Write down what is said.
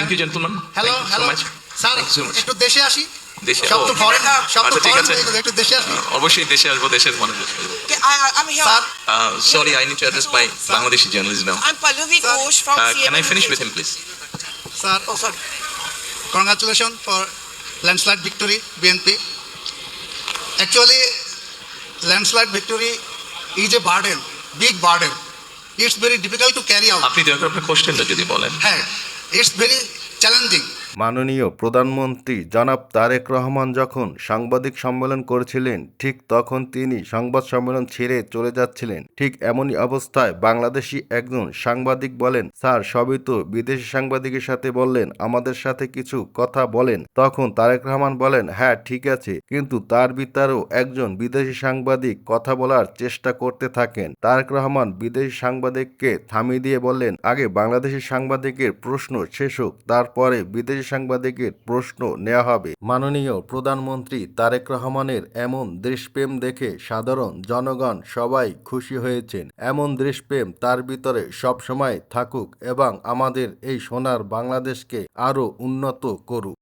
Thank you gentleman hello hello sir. একটু দেশে আসি দেশে সব তো ফরেন সব তো আচ্ছা, ফরেন আছে। হয়ে গেলো, একটু দেশে আসি অবশ্যই দেশে আসব দেশের. Sir sorry I need to address my Bangladeshi journalist now can I finish with him please sir Oh, আপনি দয়া করে আপনার কোশ্চেনটা যদি বলেন হ্যাঁ it's very challenging মাননীয় প্রধানমন্ত্রী জনাব তারেক রহমান যখন সাংবাদিক সম্মেলন করেছিলেন, ঠিক তখন তিনি সংবাদ সম্মেলন ছেড়ে চলে যাচ্ছিলেন। ঠিক এমনই অবস্থায় বাংলাদেশি একজন সাংবাদিক বলেন, স্যার, সবই তো বিদেশি সাংবাদিকের সাথে বললেন, আমাদের সাথে কিছু কথা বলেন। তখন তারেক রহমান বলেন হ্যাঁ ঠিক আছে। কিন্তু তার ভিতরেও একজন বিদেশি সাংবাদিক কথা বলার চেষ্টা করতে থাকেন। তারেক রহমান বিদেশি সাংবাদিককে থামিয়ে দিয়ে বললেন, আগে বাংলাদেশি সাংবাদিকের প্রশ্ন শেষ হোক, তারপরে বিদেশি সাংবাদিকের প্রশ্ন নেওয়া হবে। মাননীয় প্রধানমন্ত্রী তারেক রহমানের এমন দৃশপ্রেম দেখে সাধারণ জনগণ সবাই খুশি হয়েছেন। এমন দৃশপ্রেম তার ভিতরে সবসময় থাকুক এবং আমাদের এই সোনার বাংলাদেশকে আরও উন্নত করুক।